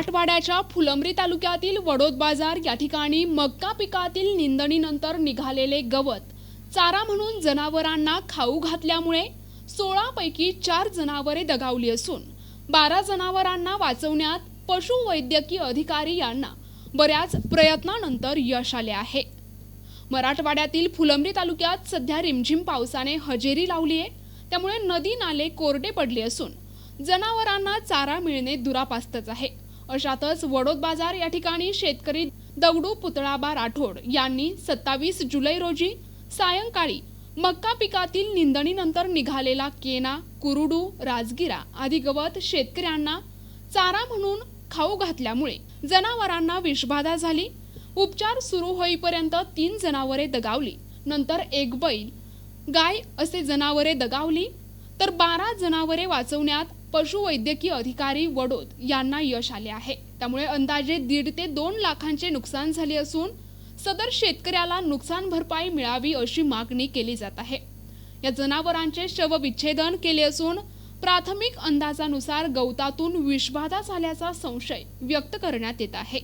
मराठवाड्याच्या फुलंब्री तालुक्यातील वडोद बाजार या ठिकाणी मक्का पिकातील निंदणीनंतर निघालेले गवत. चारा म्हणून जनावरांना खाऊ घातल्यामुळे सोळा पैकी चार जनावरे दगावली असून बारा जनावरांना वाचवण्यात पशुवैद्यकीय अधिकारी यांना बऱ्याच प्रयत्नानंतर यश आले आहे. मराठवाड्यातील फुलंब्री तालुक्यात सध्या रिमझिम पावसाने हजेरी लावली आहे. त्यामुळे नदी नाले कोरडे पडले असून जनावरांना चारा मिळणे दुरापास्तच आहे. अशातच वडोद बाजार या ठिकाणी शेतकरी दगडू पुतळाबा राठोड यांनी सत्तावीस जुलै रोजी सायंकाळी मक्का पिकातील निंदणीनंतर निघालेला केना कुरुडू राजगिरा आदी गवत शेतकऱ्यांना चारा म्हणून खाऊ घातल्यामुळे जनावरांना विषबाधा झाली. उपचार सुरू होईपर्यंत तीन जनावरे दगावली. नंतर एक बैल गाय असे जनावरे दगावली. तर बारा जनावरे वाचवण्यात पशुवैद्यकीय अधिकारी वडोद यांना यश आले आहे. त्यामुळे अंदाजे दीड ते दोन लाखांचे नुकसान झाले असून सदर शेतकऱ्याला नुकसान भरपाई मिळावी अशी मागणी केली जात आहे. या जनावरांचे शवविच्छेदन केले असून प्राथमिक अंदाजानुसार गवतातून विषबाधा झाल्याचा संशय व्यक्त करण्यात येत आहे.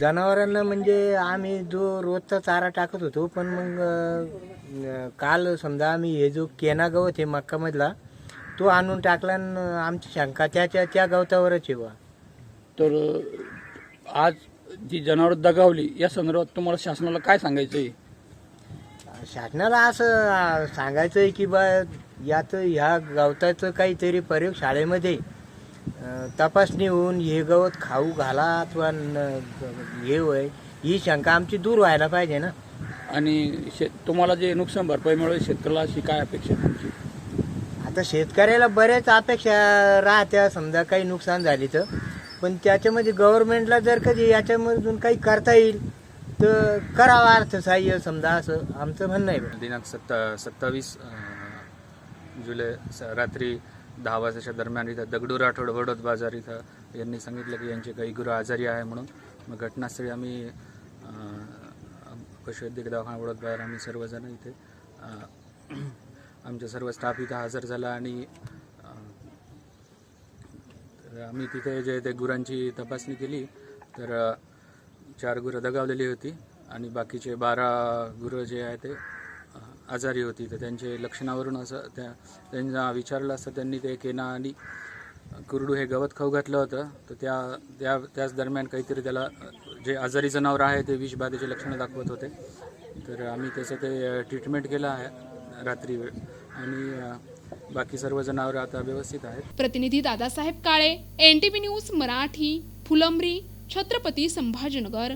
जनावरांना म्हणजे आम्ही जो रोजचा चारा टाकत होतो पण मग काल समजा आम्ही हे जो केना गवत हे मक्कामधला तो आणून टाकला आमची शंका. त्याच्या त्या गवतावरच आहे बा. तर अ, आज जी जनावर दगावली या संदर्भात तुम्हाला शासनाला काय सांगायचं आहे शासनाला असं सांगायचं आहे की बा यात ह्या गवताचं काहीतरी प्रयोगशाळेमध्ये अं, तपासणी होऊन हे गवत खाऊ घाला अथवा न- हे होय ही शंका आमची दूर व्हायला पाहिजे ना. आणि शेत तुम्हाला जे नुकसान भरपाई मिळेल शेतकऱ्याला अशी काय अपेक्षा आहे तुमची? आता शेतकऱ्याला बऱ्याच अपेक्षा राहत्या समजा काही नुकसान झाली तर पण त्याच्यामध्ये गव्हर्नमेंटला जर कधी याच्यामधून काही करता येईल तर करावा अर्थसहाय्य समजा असं आमचं म्हणणं आहे. दिनांक सत्ता सत्तावीस जुलै स- रात्री दहा वाजताच्या दरम्यान इथं दगडू राठोड वडोद बाजार इथं यांनी सांगितलं की यांचे काही गुरु आजारी आहे म्हणून. मग घटनास्थळी आम्ही अं, पशुवैद्यकीय दवाखाना वडोद बाजार आम्ही सर्वजण इथे अं, आमच्या सर्व स्टाफ इथं हजर झाला आणि तर आम्ही तिथे जे ते गुरांची तपासणी केली तर चार गुरं दगावलेली होती आणि बाकीचे बारा गुरं जे आहे ते आजारी होती. तर त्यांचे लक्षणावरून असं त्या त्यांना विचारलं असतं त्यांनी ते केना आणि कुरडू हे गवत खाऊ घातलं होतं. तर त्या त्या त्याच दरम्यान काहीतरी त्याला जे आजारी जनावर आहे ते विषबाधेचे लक्षणं दाखवत होते. तर आम्ही त्याचं ते ट्रीटमेंट केलं आहे रात्री. वेळ आणि बाकी सर्व जनावर आता व्यवस्थित आहेत. प्रतिनिधी Dadasaheb Kale N V news Marathi Phulambri Chhatrapati Sambhajinagar.